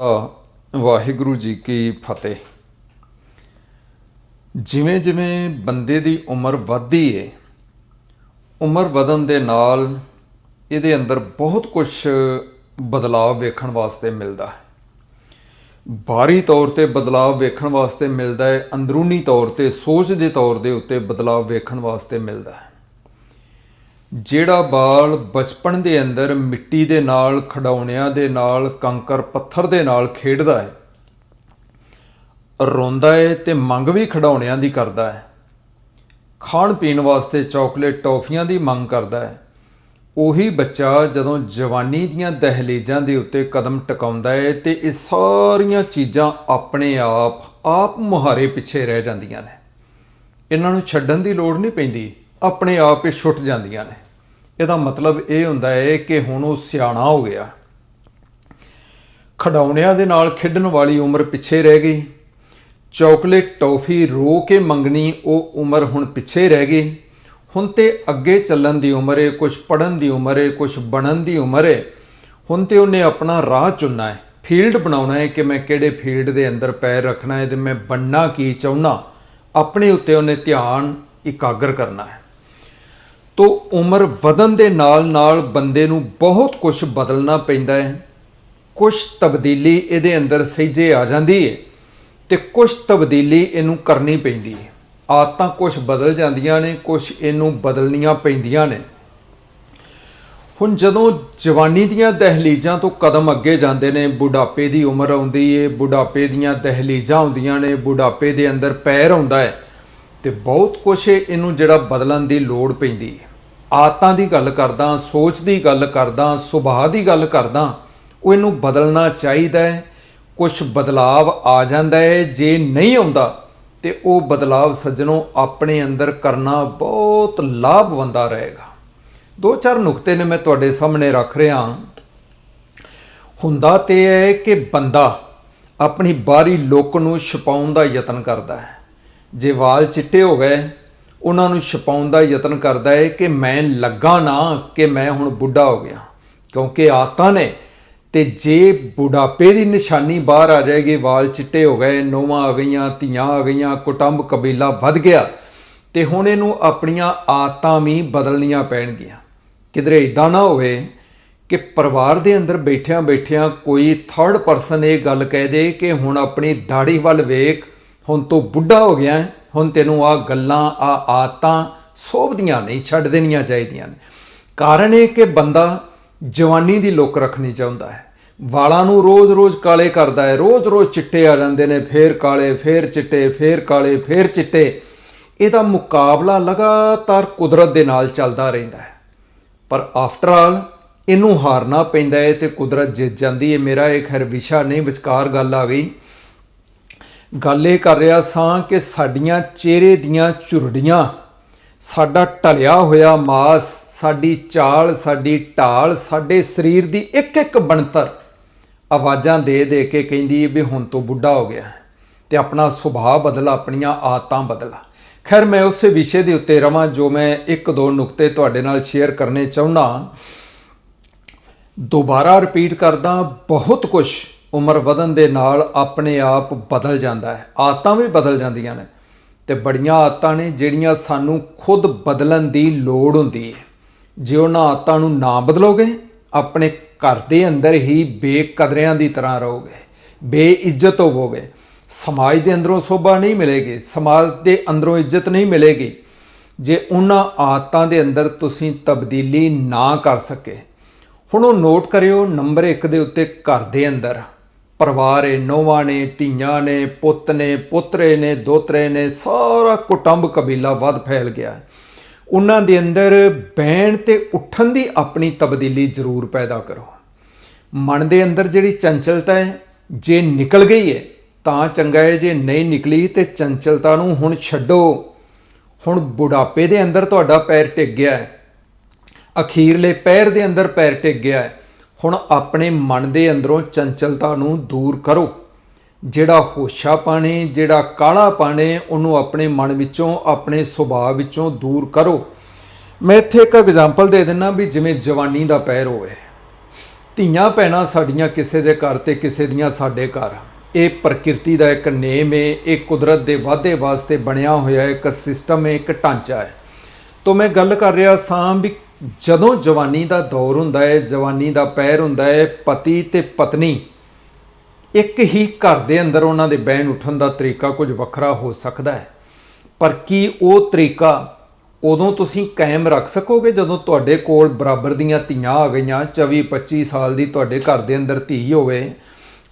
ਵਾਹਿਗੁਰੂ ਜੀ ਕੀ ਫਤਿਹ। ਜਿਵੇਂ ਜਿਵੇਂ ਬੰਦੇ ਦੀ ਉਮਰ ਵੱਧਦੀ ਏ, ਉਮਰ ਵਧਣ ਦੇ ਨਾਲ ਇਹਦੇ ਅੰਦਰ ਬਹੁਤ ਕੁਝ ਬਦਲਾਅ ਵੇਖਣ ਵਾਸਤੇ ਮਿਲਦਾ ਹੈ। ਬਾਹਰੀ ਤੌਰ ਤੇ ਬਦਲਾਅ ਵੇਖਣ ਵਾਸਤੇ ਮਿਲਦਾ ਹੈ, ਅੰਦਰੂਨੀ ਤੌਰ ਤੇ, ਸੋਚ ਦੇ ਤੌਰ ਦੇ ਉੱਤੇ ਬਦਲਾਅ ਵੇਖਣ ਵਾਸਤੇ ਮਿਲਦਾ ਹੈ। ਜਿਹੜਾ ਬਾਲ ਬਚਪਨ ਦੇ ਅੰਦਰ ਮਿੱਟੀ ਦੇ ਨਾਲ ਖਡਾਉਣਿਆਂ ਦੇ ਨਾਲ, ਕੰਕਰ ਪੱਥਰ ਦੇ ਨਾਲ ਖੇਡਦਾ ਹੈ, ਰੋਂਦਾ ਹੈ ਤੇ ਮੰਗ ਵੀ ਖਡਾਉਣਿਆਂ ਦੀ ਕਰਦਾ ਹੈ। ਖਾਣ ਪੀਣ ਵਾਸਤੇ ਚਾਕਲੇਟ ਟੌਫੀਆਂ ਦੀ ਮੰਗ ਕਰਦਾ ਹੈ। ਉਹੀ ਬੱਚਾ ਜਦੋਂ ਜਵਾਨੀ ਦੀਆਂ ਦਹਲੀਜ਼ਾਂ ਦੇ ਉੱਤੇ ਕਦਮ ਟਿਕਾਉਂਦਾ ਹੈ ਤੇ ਇਹ ਸਾਰੀਆਂ ਚੀਜ਼ਾਂ ਆਪਣੇ ਆਪ ਆਪ ਮੁਹਾਰੇ ਪਿੱਛੇ ਰਹਿ ਜਾਂਦੀਆਂ ਨੇ। ਇਹਨਾਂ ਨੂੰ ਛੱਡਣ ਦੀ ਲੋੜ ਨਹੀਂ ਪੈਂਦੀ। ਆਪਣੇ ਆਪ ਹੀ ਛੁੱਟ ਜਾਂਦੀਆਂ ਨੇ। ਇਹਦਾ ਮਤਲਬ ਇਹ ਹੁੰਦਾ ਹੈ ਕਿ ਹੁਣ ਉਹ ਸਿਆਣਾ ਹੋ ਗਿਆ। ਖਡਾਉਣਿਆਂ ਦੇ ਨਾਲ ਖੇਡਣ ਵਾਲੀ ਉਮਰ ਪਿੱਛੇ ਰਹਿ ਗਈ। ਚਾਕਲੇਟ ਟੌਫੀ ਰੋ ਕੇ ਮੰਗਣੀ ਉਹ ਉਮਰ ਹੁਣ ਪਿੱਛੇ ਰਹਿ ਗਈ। ਹੁਣ ਤੇ ਅੱਗੇ ਚੱਲਣ ਦੀ ਉਮਰ ਹੈ ਕੁਝ ਪੜਨ ਦੀ ਉਮਰ ਹੈ ਕੁਝ ਬਣਨ ਦੀ ਉਮਰ ਹੈ। ਹੁਣ ਤੇ ਉਹਨੇ ਆਪਣਾ ਰਾਹ ਚੁਣਨਾ ਹੈ। ਫੀਲਡ ਬਣਾਉਣਾ ਹੈ ਕਿ ਮੈਂ ਕਿਹੜੇ ਫੀਲਡ ਦੇ ਅੰਦਰ ਪੈਰ ਰੱਖਣਾ ਹੈ ਤੇ ਮੈਂ ਬਣਨਾ ਕੀ ਚਾਹੁੰਨਾ ਆਪਣੇ ਉੱਤੇ ਉਹਨੇ ਧਿਆਨ ਇਕਾਗਰ ਕਰਨਾ ਹੈ। ਤੋ ਉਮਰ ਵਧਣ ਦੇ ਨਾਲ ਨਾਲ ਬੰਦੇ ਨੂੰ ਬਹੁਤ ਕੁਝ ਬਦਲਣਾ ਪੈਂਦਾ ਹੈ। ਕੁਝ ਤਬਦੀਲੀ ਇਹਦੇ ਅੰਦਰ ਸਹਿਜੇ ਆ ਜਾਂਦੀ ਹੈ ਤੇ ਕੁਝ ਤਬਦੀਲੀ ਇਹਨੂੰ ਕਰਨੀ ਪੈਂਦੀ ਹੈ। ਆਦਤਾਂ ਕੁਝ ਬਦਲ ਜਾਂਦੀਆਂ ਨੇ ਕੁਝ ਇਹਨੂੰ ਬਦਲਣੀਆਂ ਪੈਂਦੀਆਂ ਨੇ। ਹੁਣ ਜਦੋਂ ਜਵਾਨੀ ਦੀਆਂ ਦਹਲੀਜ਼ਾਂ ਤੋਂ ਕਦਮ ਅੱਗੇ ਜਾਂਦੇ ਨੇ, ਬੁਢਾਪੇ ਦੀ ਉਮਰ ਆਉਂਦੀ ਏ, ਬੁਢਾਪੇ ਦੀਆਂ ਦਹਲੀਜ਼ਾਂ ਆਉਂਦੀਆਂ ਨੇ, ਬੁਢਾਪੇ ਦੇ ਅੰਦਰ ਪੈਰ ਆਉਂਦਾ ਹੈ ਤੇ ਬਹੁਤ ਕੁਝ ਇਹਨੂੰ ਜਿਹੜਾ ਬਦਲਣ ਦੀ ਲੋੜ ਪੈਂਦੀ ਹੈ। ਆਦਤਾਂ ਦੀ ਗੱਲ ਕਰਦਾ, ਸੋਚ ਦੀ ਗੱਲ ਕਰਦਾ, ਸੁਭਾਅ ਦੀ ਗੱਲ ਕਰਦਾ, ਉਹ ਇਹਨੂੰ ਬਦਲਣਾ ਚਾਹੀਦਾ ਹੈ। ਕੁਝ ਬਦਲਾਵ ਆ ਜਾਂਦਾ ਹੈ, ਜੇ ਨਹੀਂ ਆਉਂਦਾ, ਤੇ ਉਹ ਬਦਲਾਵ ਸੱਜਣੋ ਆਪਣੇ ਅੰਦਰ ਕਰਨਾ ਬਹੁਤ ਲਾਭਵੰਦਾ ਰਹੇਗਾ। ਦੋ ਚਾਰ ਨੁਕਤੇ ਨੇ ਮੈਂ ਤੁਹਾਡੇ ਸਾਹਮਣੇ ਰੱਖ ਰਿਹਾ ਹੁੰਦਾ ਤੇ ਹੈ ਕਿ ਬੰਦਾ ਆਪਣੀ ਬਾਹਰੀ ਲੋਕ ਨੂੰ ਛਪਾਉਣ ਦਾ ਯਤਨ ਕਰਦਾ ਹੈ। ਜੇ ਵਾਲ ਚਿੱਟੇ ਹੋ ਗਏ ਉਹਨਾਂ ਨੂੰ ਛਪਾਉਣ ਦਾ ਯਤਨ ਕਰਦਾ ਹੈ ਕਿ ਮੈਂ ਲੱਗਾ ਨਾ ਕਿ ਮੈਂ ਹੁਣ ਬੁੱਢਾ ਹੋ ਗਿਆ। ਕਿਉਂਕਿ ਆਦਤਾਂ ਨੇ ਤੇ ਜੇ ਬੁਢਾਪੇ ਦੀ ਨਿਸ਼ਾਨੀ ਬਾਹਰ ਆ ਜਾਏਗੀ, ਵਾਲ ਚਿੱਟੇ ਹੋ ਗਏ, ਨੋਵਾਂ ਆ ਗਈਆਂ, ਧੀਆਂ ਆ ਗਈਆਂ, ਕੁਟੰਬ, ਕਬੀਲਾ ਵੱਧ ਗਿਆ ਤੇ ਹੁਣ ਇਹਨੂੰ ਆਪਣੀਆਂ ਆਦਤਾਂ ਵੀ ਬਦਲਣੀਆਂ ਪੈਣਗੀਆਂ। ਕਿਧਰੇ ਇਦਾਂ ਨਾ ਹੋਵੇ ਕਿ ਪਰਿਵਾਰ ਦੇ ਅੰਦਰ ਬੈਠਿਆਂ ਬੈਠਿਆਂ ਕੋਈ ਥਰਡ ਪਰਸਨ ਇਹ ਗੱਲ ਕਹਿ ਦੇ ਕਿ ਹੁਣ ਆਪਣੀ ਦਾੜੀ ਵੱਲ ਵੇਖ ਹੁਣ ਤੂੰ ਬੁੱਢਾ ਹੋ ਗਿਆ ਹੈ, ਹੁਣ ਤੈਨੂੰ ਆ ਗੱਲਾਂ ਆ ਆਦਤਾਂ ਸੋਭਦੀਆਂ ਨਹੀਂ ਛੱਡ ਦੇਣੀਆਂ ਚਾਹੀਦੀਆਂ ਨੇ। ਕਾਰਨ ਇਹ ਕਿ ਬੰਦਾ ਜਵਾਨੀ ਦੀ ਲੁੱਕ ਰੱਖਣੀ ਚਾਹੁੰਦਾ ਹੈ। ਵਾਲਾਂ ਨੂੰ ਰੋਜ਼-ਰੋਜ਼ ਕਾਲੇ ਕਰਦਾ ਹੈ ਰੋਜ਼-ਰੋਜ਼ ਚਿੱਟੇ ਆ ਜਾਂਦੇ ਨੇ ਫੇਰ ਕਾਲੇ ਫੇਰ ਚਿੱਟੇ ਫੇਰ ਕਾਲੇ ਫੇਰ ਚਿੱਟੇ। ਇਹਦਾ ਮੁਕਾਬਲਾ ਲਗਾਤਾਰ ਕੁਦਰਤ ਦੇ ਨਾਲ ਚੱਲਦਾ ਰਹਿੰਦਾ ਹੈ। ਪਰ ਆਫਟਰ ਆਲ ਇਹਨੂੰ ਹਾਰਨਾ ਪੈਂਦਾ ਹੈ ਤੇ ਕੁਦਰਤ ਜਿੱਤ ਜਾਂਦੀ ਹੈ। ਮੇਰਾ ਇਹ ਖੈਰ ਵਿਸ਼ਾ ਨਹੀਂ ਵਿਚਕਾਰ ਗੱਲ ਆ ਗਈ। ਗੱਲ ਇਹ ਕਰ ਰਿਹਾ ਸਾਂ ਕਿ ਸਾਡੀਆਂ ਚਿਹਰੇ ਦੀਆਂ ਚੁਰੜੀਆਂ ਸਾਡਾ ਢਲਿਆ ਹੋਇਆ ਮਾਸ, ਸਾਡੀ ਚਾਲ, ਸਾਡੀ ਢਾਲ, ਸਾਡੇ ਸਰੀਰ ਦੀ ਇੱਕ ਇੱਕ ਬਣਤਰ ਆਵਾਜ਼ਾਂ ਦੇ ਦੇ ਕੇ ਕਹਿੰਦੀ ਵੀ ਹੁਣ ਤੂੰ ਬੁੱਢਾ ਹੋ ਗਿਆ ਹੈ ਤੇ ਆਪਣਾ ਸੁਭਾਅ ਬਦਲਾ, ਆਪਣੀਆਂ ਆਦਤਾਂ ਬਦਲਾ। ਖੈਰ, ਮੈਂ ਉਸੇ ਵਿਸ਼ੇ ਦੇ ਉੱਤੇ ਰਵਾਂ ਜੋ ਮੈਂ ਇੱਕ ਦੋ ਨੁਕਤੇ ਤੁਹਾਡੇ ਨਾਲ ਸ਼ੇਅਰ ਕਰਨੇ ਚਾਹੁੰਦਾ। ਦੁਬਾਰਾ ਰਿਪੀਟ ਕਰਦਾ, ਬਹੁਤ ਕੁਝ ਉਮਰ ਵਧਣ ਦੇ ਨਾਲ ਆਪਣੇ ਆਪ ਬਦਲ ਜਾਂਦਾ ਹੈ। ਆਦਤਾਂ ਵੀ ਬਦਲ ਜਾਂਦੀਆਂ ਨੇ। ਤੇ ਬੜੀਆਂ ਆਦਤਾਂ ਨੇ ਜਿਹੜੀਆਂ ਸਾਨੂੰ ਖੁਦ ਬਦਲਣ ਦੀ ਲੋੜ ਹੁੰਦੀ ਹੈ। ਜੇ ਉਹਨਾਂ ਆਦਤਾਂ ਨੂੰ ਨਾ ਬਦਲੋਗੇ, ਆਪਣੇ ਘਰ ਦੇ ਅੰਦਰ ਹੀ ਬੇਕਦਰਿਆਂ ਦੀ ਤਰ੍ਹਾਂ ਰਹੋਗੇ, ਬੇਇੱਜ਼ਤ ਹੋਵੋਗੇ। ਸਮਾਜ ਦੇ ਅੰਦਰੋਂ ਸੋਭਾ ਨਹੀਂ ਮਿਲੇਗੀ, ਸਮਾਜ ਦੇ ਅੰਦਰੋਂ ਇੱਜ਼ਤ ਨਹੀਂ ਮਿਲੇਗੀ। ਜੇ ਉਹਨਾਂ ਆਦਤਾਂ ਦੇ ਅੰਦਰ ਤੁਸੀਂ ਤਬਦੀਲੀ ਨਾ ਕਰ ਸਕੇ, ਹੁਣ ਉਹ ਨੋਟ ਕਰਿਓ, ਨੰਬਰ 1 ਦੇ ਉੱਤੇ ਘਰ ਦੇ ਅੰਦਰ। ਪਰਿਵਾਰ ਏ, ਨੋਵਾਂ ਨੇ, ਧੀਆਂ ਨੇ, ਪੁੱਤ ਨੇ, ਪੁੱਤਰੇ ਨੇ, ਦੋਤਰੇ ਨੇ, ਸਾਰਾ ਕੁਟੰਬ ਕਬੀਲਾ ਵੱਧ ਫੈਲ ਗਿਆ। ਉਹਨਾਂ ਦੇ ਅੰਦਰ ਬਹਿਣ ਤੇ ਉੱਠਣ ਦੀ ਆਪਣੀ ਤਬਦੀਲੀ ਜ਼ਰੂਰ ਪੈਦਾ ਕਰੋ। ਮਨ ਦੇ ਅੰਦਰ ਜਿਹੜੀ ਚੰਚਲਤਾ ਹੈ ਜੇ ਨਿਕਲ ਗਈ ਹੈ ਤਾਂ ਚੰਗਾ ਹੈ ਜੇ ਨਹੀਂ ਨਿਕਲੀ ਤੇ ਚੰਚਲਤਾ ਨੂੰ ਹੁਣ ਛੱਡੋ। ਹੁਣ ਬੁਢਾਪੇ ਦੇ ਅੰਦਰ ਤੁਹਾਡਾ ਪੈਰ ਟਿਕ ਗਿਆ ਹੈ ਅਖੀਰਲੇ ਪੈਰ ਦੇ ਅੰਦਰ ਪੈਰ ਟਿਕ ਗਿਆ ਹੈ ਹੁਣ ਆਪਣੇ ਮਨ ਦੇ ਅੰਦਰੋਂ ਚੰਚਲਤਾ ਨੂੰ ਦੂਰ ਕਰੋ। ਜਿਹੜਾ ਹੋਸ਼ਾ ਪਾਣੇ, ਜਿਹੜਾ ਕਾਲਾ ਪਾਣੇ, ਉਹਨੂੰ ਆਪਣੇ ਮਨ ਵਿੱਚੋਂ, ਆਪਣੇ ਸੁਭਾਅ ਵਿੱਚੋਂ ਦੂਰ ਕਰੋ। ਮੈਂ ਇੱਥੇ ਇੱਕ ਐਗਜ਼ਾਮਪਲ ਦੇ ਦਿੰਨਾ ਵੀ ਜਿਵੇਂ ਜਵਾਨੀ ਦਾ ਪੈਰ ਹੋਵੇ। ਧੀਆਂ ਭੈਣਾਂ ਸਾਡੀਆਂ ਕਿਸੇ ਦੇ ਘਰ ਤੇ ਕਿਸੇ ਦੀਆਂ ਸਾਡੇ ਘਰ। ਇਹ ਪ੍ਰਕਿਰਤੀ ਦਾ ਇੱਕ ਨੇਮ ਹੈ ਇਹ ਕੁਦਰਤ ਦੇ ਵਾਧੇ ਵਾਸਤੇ ਬਣਿਆ ਹੋਇਆ ਇੱਕ ਸਿਸਟਮ ਹੈ ਇੱਕ ਢਾਂਚਾ ਹੈ ਤੋਂ ਮੈਂ ਗੱਲ ਕਰ ਰਿਹਾ ਸਾਂ ਵੀ ਜਦੋਂ ਜਵਾਨੀ ਦਾ ਦੌਰ ਹੁੰਦਾ ਹੈ ਜਵਾਨੀ ਦਾ ਪੈਰ ਹੁੰਦਾ ਹੈ ਪਤੀ ਤੇ ਪਤਨੀ ਇੱਕ ਹੀ ਘਰ ਦੇ ਅੰਦਰ ਉਹਨਾਂ ਦੇ ਬਹਿਣ ਉੱਠਣ ਦਾ ਤਰੀਕਾ ਕੁਝ ਵੱਖਰਾ ਹੋ ਸਕਦਾ ਹੈ ਪਰ ਕੀ ਉਹ ਤਰੀਕਾ ਉਦੋਂ ਤੁਸੀਂ ਕਾਇਮ ਰੱਖ ਸਕੋਗੇ ਜਦੋਂ ਤੁਹਾਡੇ ਕੋਲ ਬਰਾਬਰ ਦੀਆਂ ਧੀਆਂ ਆ ਗਈਆਂ 24 25 ਸਾਲ ਦੀ ਤੁਹਾਡੇ ਘਰ ਦੇ ਅੰਦਰ ਧੀ ਹੋਵੇ,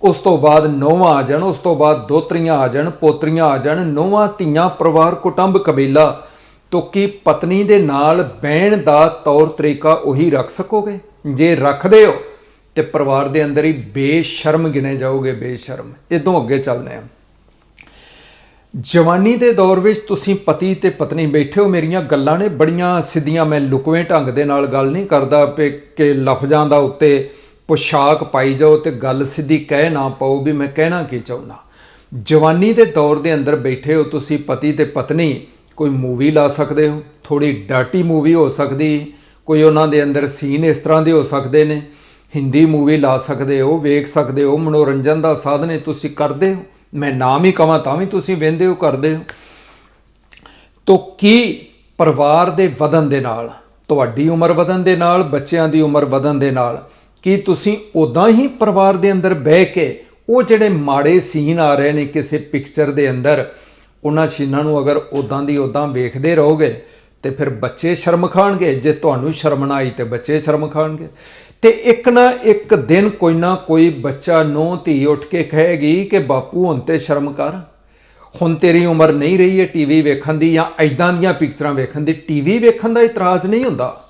ਉਸ ਤੋਂ ਬਾਅਦ ਨੌਵਾਂ ਆ ਜਾਣ, ਉਸ ਤੋਂ ਬਾਅਦ ਦੋਤਰੀਆਂ ਆ ਜਾਣ, ਪੋਤਰੀਆਂ ਆ ਜਾਣ, ਨੌਵਾਂ ਧੀਆਂ ਪਰਿਵਾਰ ਕੁਟੁੰਬ ਕਬੀਲਾ ਤੋਂ ਕੀ ਪਤਨੀ ਦੇ ਨਾਲ ਬਹਿਣ ਦਾ ਤੌਰ ਤਰੀਕਾ ਉਹੀ ਰੱਖ ਸਕੋਗੇ? ਜੇ ਰੱਖਦੇ ਹੋ, ਤੇ ਪਰਿਵਾਰ ਦੇ ਅੰਦਰ ਹੀ ਬੇਸ਼ਰਮ ਗਿਣੇ ਜਾਓਗੇ, ਬੇਸ਼ਰਮ। ਇਦੋਂ ਅੱਗੇ ਚੱਲਦੇ ਹਾਂ। ਜਵਾਨੀ ਦੇ ਦੌਰ ਵਿੱਚ ਤੁਸੀਂ ਪਤੀ ਤੇ ਪਤਨੀ ਬੈਠੇ ਹੋ, ਮੇਰੀਆਂ ਗੱਲਾਂ ਨੇ ਬੜੀਆਂ ਸਿੱਧੀਆਂ, ਮੈਂ ਲੁਕਵੇਂ ਢੰਗ ਦੇ ਨਾਲ ਗੱਲ ਨਹੀਂ ਕਰਦਾ ਪੇ ਕਿ ਲਫ਼ਜ਼ਾਂ ਦਾ ਉੱਤੇ ਪੁਸ਼ਾਕ ਪਾਈ ਜਾਓ ਤੇ ਗੱਲ ਸਿੱਧੀ ਕਹਿ ਨਾ ਪਾਓ ਵੀ ਮੈਂ ਕਹਿਣਾ ਕੀ ਚਾਹੁੰਦਾ। ਜਵਾਨੀ ਦੇ ਦੌਰ ਦੇ ਅੰਦਰ ਬੈਠੇ ਹੋ ਤੁਸੀਂ ਪਤੀ ਤੇ ਪਤਨੀ ਕੋਈ ਮੂਵੀ ਲਾ ਸਕਦੇ ਹੋ ਥੋੜੀ ਡਾਟੀ ਮੂਵੀ ਹੋ ਸਕਦੀ, ਕੋਈ ਉਹਨਾਂ ਦੇ ਅੰਦਰ ਸੀਨ ਇਸ ਤਰ੍ਹਾਂ ਦੇ ਹੋ ਸਕਦੇ ਨੇ, ਹਿੰਦੀ ਮੂਵੀ ਲਾ ਸਕਦੇ ਹੋ, ਵੇਖ ਸਕਦੇ ਹੋ, ਮਨੋਰੰਜਨ ਦਾ ਸਾਧਨ ਹੈ ਤੁਸੀਂ ਕਰਦੇ ਹੋ, ਮੈਂ ਨਾਮ ਹੀ ਕਵਾਂ ਤਾਂ ਵੀ ਤੁਸੀਂ ਵਹਿੰਦੇ ਹੋ, ਕਰਦੇ ਹੋ। ਤੋ ਕੀ ਪਰਿਵਾਰ ਦੇ ਵਧਣ ਦੇ ਨਾਲ, ਤੁਹਾਡੀ ਉਮਰ ਵਧਣ ਦੇ ਨਾਲ, ਬੱਚਿਆਂ ਦੀ ਉਮਰ ਵਧਣ ਦੇ ਨਾਲ, ਕੀ ਤੁਸੀਂ ਉਦਾਂ ਹੀ ਪਰਿਵਾਰ ਦੇ ਅੰਦਰ ਬਹਿ ਕੇ ਉਹ ਜਿਹੜੇ ਮਾੜੇ ਸੀਨ ਆ ਰਹੇ ਨੇ ਕਿਸੇ ਪਿਕਚਰ ਦੇ ਅੰਦਰ ਉਹਨਾਂ ਸੀਨਾਂ ਨੂੰ ਅਗਰ ਉਦਾਂ ਦੀ ਉਦਾਂ ਵੇਖਦੇ ਰਹੋਗੇ ਤੇ ਫਿਰ ਬੱਚੇ ਸ਼ਰਮ ਖਾਣਗੇ, ਜੇ ਤੁਹਾਨੂੰ ਸ਼ਰਮ ਨਾ ਆਈ ਤੇ ਬੱਚੇ ਸ਼ਰਮ ਖਾਣਗੇ। ਤੇ ਇੱਕ ਨਾ ਇੱਕ ਦਿਨ ਕੋਈ ਨਾ ਕੋਈ ਬੱਚਾ ਨੂੰ ਧੀ ਉੱਠ ਕੇ ਕਹੇਗੀ ਕਿ ਬਾਪੂ, ਹੁਣ ਤੇ ਸ਼ਰਮ ਕਰ। ਹੁਣ ਤੇਰੀ ਉਮਰ ਨਹੀਂ ਰਹੀ ਹੈ ਟੀਵੀ ਵੇਖਣ ਦੀ ਜਾਂ ਐਦਾਂ ਦੀਆਂ ਪਿਕਚਰਾਂ ਵੇਖਣ ਦੀ। ਟੀਵੀ ਵੇਖਣ ਦਾ ਇਤਰਾਜ਼ ਨਹੀਂ ਹੁੰਦਾ।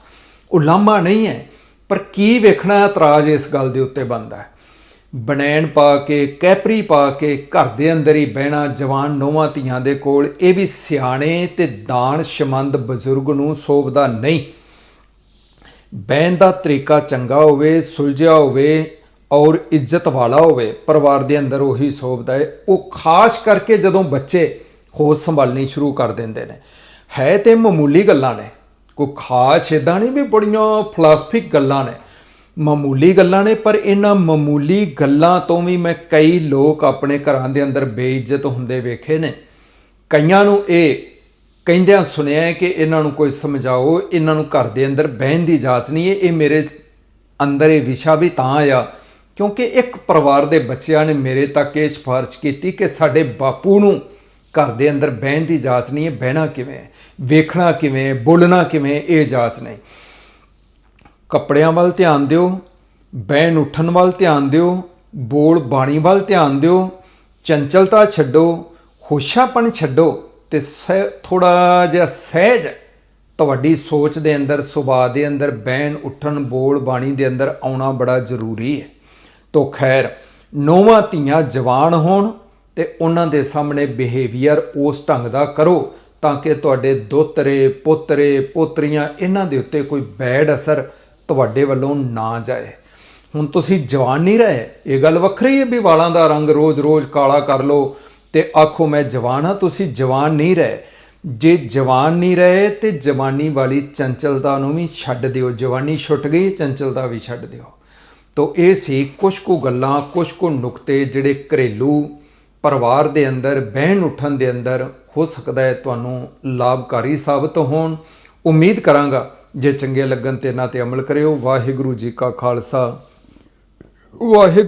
ਉਹ ਲਾਮਾ ਨਹੀਂ ਹੈ। ਪਰ ਕੀ ਵੇਖਣਾ ਇਤਰਾਜ਼ ਇਸ ਗੱਲ ਦੇ ਉੱਤੇ ਬਣਦਾ ਹੈ? ਬਨੈਣ ਪਾ ਕੇ, ਕੈਪਰੀ ਪਾ ਕੇ ਘਰ ਦੇ ਅੰਦਰ ਹੀ ਬਹਿਣਾ, ਜਵਾਨ ਨੌਵਾਂ ਧੀਆਂ ਦੇ ਕੋਲ, ਇਹ ਵੀ ਸਿਆਣੇ ਤੇ ਦਾਨ ਸ਼ਮੰਦ ਬਜ਼ੁਰਗ ਨੂੰ ਸੋਭਦਾ ਨਹੀਂ। ਬਹਿਣ ਦਾ ਤਰੀਕਾ ਚੰਗਾ ਹੋਵੇ, ਸੁਲਝਿਆ ਹੋਵੇ ਔਰ ਇੱਜ਼ਤ ਵਾਲਾ ਹੋਵੇ, ਪਰਿਵਾਰ ਦੇ ਅੰਦਰ ਉਹੀ ਸੋਭਦਾ ਹੈ। ਉਹ ਖਾਸ ਕਰਕੇ ਜਦੋਂ ਬੱਚੇ ਹੋਸ਼ ਸੰਭਾਲਣੀ ਸ਼ੁਰੂ ਕਰ ਦਿੰਦੇ ਨੇ। ਹੈ ਤੇ ਮਾਮੂਲੀ ਗੱਲਾਂ ਨੇ। ਕੋਈ ਖਾਸ ਇਦਾਂ ਨਹੀਂ ਵੀ ਬੜੀਆਂ ਫਲਸਫਿਕ ਗੱਲਾਂ ਨੇ। ਮਾਮੂਲੀ ਗੱਲਾਂ ਨੇ, ਪਰ ਇਹਨਾਂ ਮਾਮੂਲੀ ਗੱਲਾਂ ਤੋਂ ਵੀ ਮੈਂ ਕਈ ਲੋਕ ਆਪਣੇ ਘਰਾਂ ਦੇ ਅੰਦਰ ਬੇਇੱਜ਼ਤ ਹੁੰਦੇ ਵੇਖੇ ਨੇ। ਕਈਆਂ ਨੂੰ ਇਹ ਕਹਿੰਦਿਆਂ ਸੁਣਿਆ ਕਿ ਇਹਨਾਂ ਨੂੰ ਕੋਈ ਸਮਝਾਓ, ਇਹਨਾਂ ਨੂੰ ਘਰ ਦੇ ਅੰਦਰ ਬਹਿਣ ਦੀ ਇਜਾਜ਼ਤ ਨਹੀਂ ਹੈ। ਇਹ ਮੇਰੇ ਅੰਦਰ ਇਹ ਵਿਸ਼ਾ ਵੀ ਤਾਂ ਆਇਆ, ਕਿਉਂਕਿ ਇੱਕ ਪਰਿਵਾਰ ਦੇ ਬੱਚਿਆਂ ਨੇ ਮੇਰੇ ਤੱਕ ਇਹ ਸਿਫਾਰਿਸ਼ ਕੀਤੀ ਕਿ ਸਾਡੇ ਬਾਪੂ ਨੂੰ ਘਰ ਦੇ ਅੰਦਰ ਬਹਿਣ ਦੀ ਇਜਾਜ਼ਤ ਨਹੀਂ ਹੈ। ਬਹਿਣਾ ਕਿਵੇਂ ਹੈ? ਵੇਖਣਾ ਕਿਵੇਂ ਬੋਲਣਾ ਕਿਵੇਂ ਇਹ ਇਜਾਜ਼ਤ ਨਹੀਂ। ਕੱਪੜਿਆਂ ਵੱਲ ਧਿਆਨ ਦਿਓ, ਬਹਿਣ ਉੱਠਣ ਵੱਲ ਧਿਆਨ ਦਿਓ, ਬੋਲ ਬਾਣੀ ਵੱਲ ਧਿਆਨ ਦਿਓ, ਚੰਚਲਤਾ ਛੱਡੋ ਹੋਸ਼ਾਪਣ ਛੱਡੋ ਤੇ ਥੋੜਾ ਜਿਹਾ ਸਹਿਜ ਤੁਹਾਡੀ ਸੋਚ ਦੇ ਅੰਦਰ, ਸੁਭਾਅ ਦੇ ਅੰਦਰ, ਬਹਿਣ ਉੱਠਣ, ਬੋਲ ਬਾਣੀ ਦੇ ਅੰਦਰ ਆਉਣਾ ਬੜਾ ਜ਼ਰੂਰੀ ਹੈ। ਤੋ ਖੈਰ, ਨੌਵਾਂ ਧੀਆਂ ਜਵਾਨ ਹੋਣ ਤੇ ਉਹਨਾਂ ਦੇ ਸਾਹਮਣੇ ਬਿਹੇਵੀਅਰ ਉਸ ਢੰਗ ਦਾ ਕਰੋ ਤਾਂ ਕਿ ਤੁਹਾਡੇ ਦੋਤਰੇ, ਪੋਤਰੇ, ਪੋਤਰੀਆਂ, ਇਹਨਾਂ ਦੇ ਉੱਤੇ ਕੋਈ ਬੈਡ ਅਸਰ ਤੁਹਾਡੇ ਵੱਲੋਂ ਨਾ ਜਾਏ। ਹੁਣ ਤੁਸੀਂ ਜਵਾਨ ਨਹੀਂ ਰਹੇ। ਇਹ ਗੱਲ ਵੱਖਰੀ ਹੈ ਵੀ ਵਾਲਾਂ ਦਾ ਰੰਗ ਰੋਜ਼-ਰੋਜ਼ ਕਾਲਾ ਕਰ ਲਓ ਤੇ ਆਖੋ, ਮੈਂ ਜਵਾਨ ਹਾਂ, ਤੁਸੀਂ ਜਵਾਨ ਨਹੀਂ ਰਹੇ। ਜੇ ਜਵਾਨ ਨਹੀਂ ਰਹੇ ਤੇ ਜਵਾਨੀ ਵਾਲੀ ਚੰਚਲਤਾ ਨੂੰ ਵੀ ਛੱਡ ਦਿਓ। ਜਵਾਨੀ ਛੁੱਟ ਗਈ, ਚੰਚਲਤਾ ਵੀ ਛੱਡ ਦਿਓ। ਤੋ ਇਹ ਸੀ ਕੁਝ ਕੁ ਗੱਲਾਂ ਕੁਝ ਕੁ ਨੁਕਤੇ ਜਿਹੜੇ ਘਰੇਲੂ ਪਰਿਵਾਰ ਦੇ ਅੰਦਰ, ਬਹਿਣ ਉੱਠਣ ਦੇ ਅੰਦਰ ਹੋ ਸਕਦਾ ਹੈ ਤੁਹਾਨੂੰ ਲਾਭਕਾਰੀ ਸਾਬਤ ਹੋਣ। ਉਮੀਦ ਕਰਾਂਗਾ ਜੇ ਚੰਗੇ ਲੱਗਣ ਤੇ ਇਹਨਾਂ ਤੇ ਅਮਲ ਕਰਿਓ। ਵਾਹਿਗੁਰੂ ਜੀ ਕਾ ਖਾਲਸਾ। ਵਾਹਿਗੁਰੂ